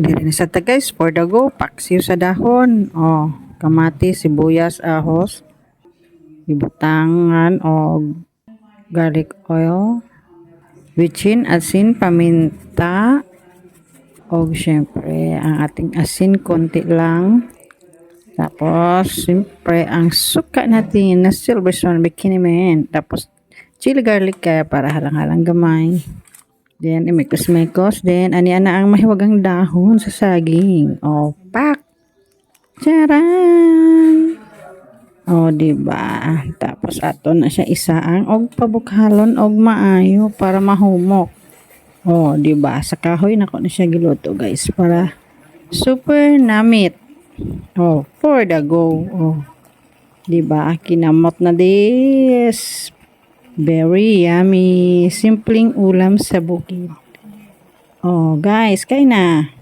Dili na sa guys, for the go, paksiw sa dahon. Oh, kamatis, sibuyas, ahos. Ibutangan og garlic oil. Witchin, asin, paminta. Og syempre, ang ating asin konti lang. Tapos, syempre, ang suka natin na silver swan bikini man. Tapos, chili garlic kaya para halang-halang gamay. Then, imikos-mikos. Then, ani na ang mahiwagang dahon sa saging. O, pak! Charan! O, diba? Tapos, ato na siya isaang og pabukhalon og maayo para mahumok. O, diba? Sa kahoy na ko na siya giluto, guys. Para super namit. Oh, for the go. Oh. 'Di ba? Kinamot na this. Very yummy. Simpleng ulam sa bukid. Oh, guys, kay na.